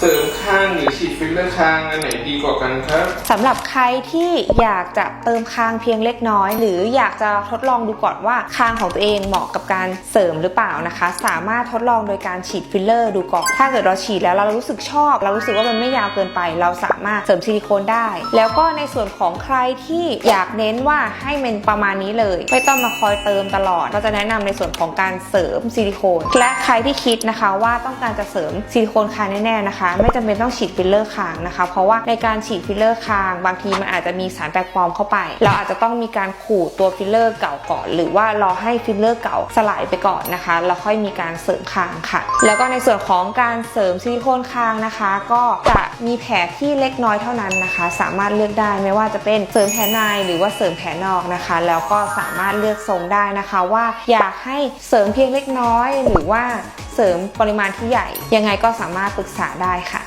เสริมคางหรือฉีดฟิลเลอร์คางอันไหนดีกว่ากันครับ สำหรับใครที่อยากจะเติมคางเพียงเล็กน้อย หรืออยากจะทดลองดูก่อนว่าคางของตัวเองเหมาะกับการเสริมหรือเปล่านะคะ สามารถทดลองโดยการฉีดฟิลเลอร์ดูก่อน ถ้าเกิดเราฉีดแล้วเรารู้สึกชอบ เรารู้สึกว่ามันไม่ยาวเกินไป เราสามารถเสริมซิลิโคนได้ แล้วก็ในส่วนของใครที่อยากเน้นว่าให้มันประมาณนี้เลย ไม่ต้องมาคอยเติมตลอด ก็จะแนะนำในส่วนของการเสริมซิลิโคน และใครที่คิดนะคะว่าต้องการจะเสริมซิลิโคนคางแน่ๆนะคะไม่จำเป็นต้องฉีดฟิลเลอร์คางนะคะ เพราะว่าในการฉีดฟิลเลอร์คางบางทีมันอาจจะมีสารแปลกปลอมเข้าไป เราอาจจะต้องมีการขูดตัวฟิลเลอร์เก่าก่อน หรือว่ารอให้ฟิลเลอร์เก่าสลายไปก่อนนะคะแล้วค่อยมีการเสริมคางค่ะ แล้วก็ในส่วนของการเสริมซิลิโคนคางนะคะ ก็จะ มีแผลที่เล็กน้อยเท่านั้นนะคะ สามารถเลือกได้ไม่ว่าจะเป็นเสริมแผลในหรือว่าเสริมแผลนอกนะคะ แล้วก็สามารถเลือกทรงได้นะคะว่าอยากให้เสริมเพียงเล็กน้อย หรือว่าเสริมปริมาณที่ใหญ่ ยังไงก็สามารถปรึกษาได้ค่ะ